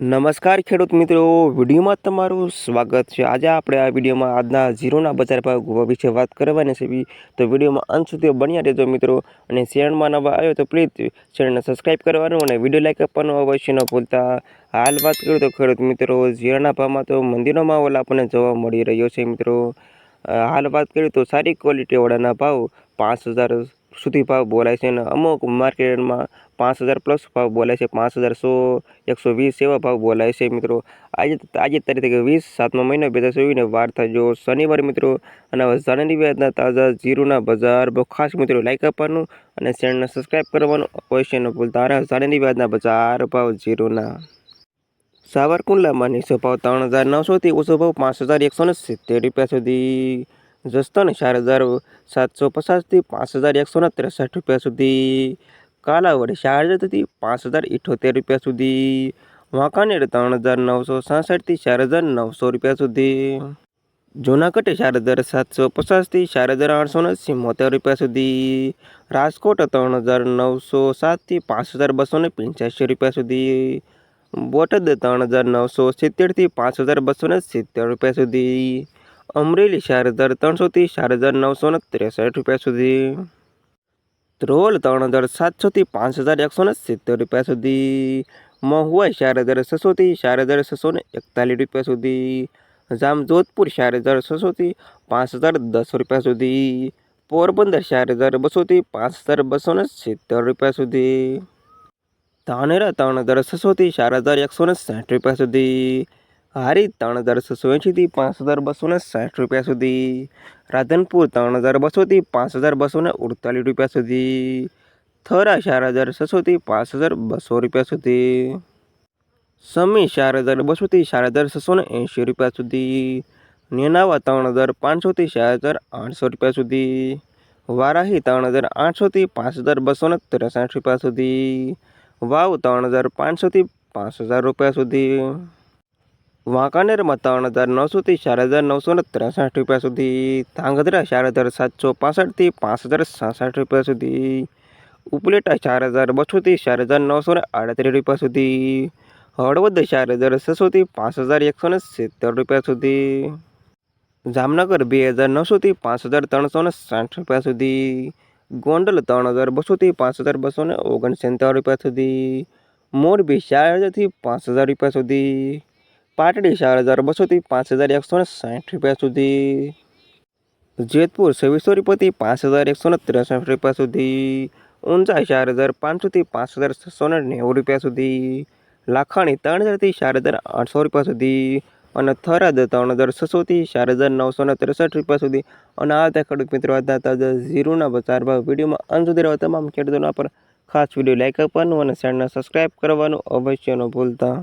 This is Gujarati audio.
નમસ્કાર ખેડૂત મિત્રો, વિડીયોમાં તમારું સ્વાગત છે. આજે આપણે આ વિડીયોમાં આજના ઝીરોના બજાર ભાવ વિશે વાત કરવાની છે. તો વિડીયોમાં અંત સુધી બન્યા રહેજો મિત્રો અને ચેનલમાં નવા આવ્યો તો પ્લીઝ ચેનલને સબસ્ક્રાઈબ કરવાનું અને વીડિયો લાઈક આપવાનું અવશ્ય ન ભૂલતા. હાલ વાત કરું તો ખેડૂત મિત્રો જીરાના ભાવમાં તો મંદિરનો માહોલ આપણને જોવા મળી રહ્યો છે મિત્રો. હાલ વાત કરીએ તો સારી ક્વોલિટીવાળાના ભાવ પાંચ હજાર સુધી ભાવ બોલાય છે અને અમુક માર્કેટમાં પાંચ હજાર પ્લસ ભાવ બોલાય છે, પાંચ હજાર સો, એકસો વીસ એવા ભાવ બોલાય છે મિત્રો. આજે આજે તારીખ વીસ, સાતમા મહિનો બે હજાર ચોવીસને વાર થયો. શનિવાર મિત્રો, અને જાણવાની તાજા જીરુના બજાર બહુ ખાસ મિત્રો લાઈક આપવાનું અને ચેનલને સબસ્ક્રાઈબ કરવાનું અવશ્ય ન ભૂલતા. જાણવાની વ્યાજના બજાર ભાવ જીરુના. સાવરકુંડલામાં નીચો ભાવ ત્રણ હજાર નવસોથી ઓછો ભાવ પાંચ હજાર એકસો ને સિત્તેર રૂપિયા સુધી. જસ્તન ચાર હજાર સાતસો પચાસથી પાંચ હજાર એકસો ને ત્રેસઠ રૂપિયા સુધી. કાલાવડ ચાર હજારથી પાંચ હજાર ઇઠોતેર રૂપિયા સુધી. વાંકાનેર ત્રણ હજાર નવસો સાસઠથી ચાર હજાર નવસો રૂપિયા સુધી. જૂનાગઢ ચાર હજાર સાતસો પચાસથી ચાર હજાર આઠસો ને સિમોતેર રૂપિયા સુધી. રાજકોટ ત્રણ હજાર નવસો સાતથી પાંચ હજાર બસો ને પંચ્યાસી રૂપિયા સુધી. બોટાદ ત્રણ હજાર નવસો સિત્તેરથી પાંચ હજાર બસો ને સિત્તેર રૂપિયા સુધી. અમરેલી ચાર હજાર ત્રણસોથી ચાર હજાર નવસો ને ત્રેસઠ રૂપિયા સુધી. ધ્રોલ ત્રણ હજાર સાતસોથી પાંચ હજાર એકસો ને સિત્તેર રૂપિયા સુધી. મહુવા ચાર હજાર છસોથી ચાર હજાર છસો ને એકતાલીસ રૂપિયા સુધી. જામજોધપુર ચાર હજાર છસોથી પાંચ હજાર દસ રૂપિયા સુધી. પોરબંદર ચાર હજાર બસોથી પાંચ હજાર બસો ને સિત્તેર રૂપિયા સુધી. ધાનેરા ત્રણ હજાર છસોથી ચાર હજાર એકસો ને સાઠ રૂપિયા સુધી. હારી ત્રણ હજાર છસો એંશીથી પાંચ હજાર બસો ને સાઠ રૂપિયા સુધી. રાધનપુર ત્રણ હજાર બસોથી પાંચ હજાર બસો ને અડતાલીસ રૂપિયા સુધી. થરા ચાર હજાર છસોથી પાંચ હજાર બસો રૂપિયા સુધી. સમી ચાર હજાર બસોથી ચાર હજાર છસો ને એંશી રૂપિયા સુધી. નેનાવા ત્રણ હજાર પાંચસોથી ચાર હજાર આઠસો રૂપિયા સુધી. વારાહી ત્રણ હજાર આઠસોથી પાંચ હજાર બસો ને ત્રેસઠ રૂપિયા સુધી. વાવ ત્રણ હજાર પાંચસોથી પાંચ હજાર રૂપિયા સુધી. વાંકાનેરમાં ત્રણ હજાર નવસોથી ચાર હજાર નવસો ને ત્રેસઠ રૂપિયા સુધી. ધાંગધ્રા ચાર હજાર સાતસો પાસઠથી પાંચ હજાર સાસઠ રૂપિયા સુધી. ઉપલેટા ચાર હજાર બસોથી ચાર હજાર નવસો ને આડત્રીસ રૂપિયા સુધી. હળવદ ચાર હજાર છસોથી પાંચ હજાર એકસો ને સિત્તેર રૂપિયા સુધી. જામનગર બે હજાર નવસોથી પાંચ હજાર ત્રણસો ને સાઠ રૂપિયા સુધી. ગોંડલ ત્રણ હજાર બસોથી પાંચ હજાર બસો ને ઓગણસિત્તેર રૂપિયા સુધી. મોરબી ચાર હજારથી પાંચ હજાર રૂપિયા સુધી. પાટડી ચાર હજાર બસોથી પાંચ હજાર એકસો ને સાઠ રૂપિયા સુધી. જેતપુર છવ્વીસો રૂપિયાથી પાંચ હજાર એકસો ને ત્રેસઠ રૂપિયા સુધી. ઊંઝા ચાર હજાર પાંચસોથી પાંચ હજાર છસો ને નેવું રૂપિયા સુધી. લાખાણી ત્રણ હજારથી ચાર હજાર આઠસો રૂપિયા સુધી. અને થરાદ ત્રણ હજાર છસોથી ચાર હજાર નવસો ને ત્રેસઠ રૂપિયા સુધી. અને આ હતા ખેડૂત મિત્રો હતા તાજા ઝીરોના બજાર ભાવ વિડીયોમાં. અંત સુધી રહેવા તમામ ખેડૂતોના પર ખાસ વીડિયો લાઇક આપવાનું અને ચેનલને સબસ્ક્રાઈબ કરવાનું અવશ્ય ન ભૂલતા.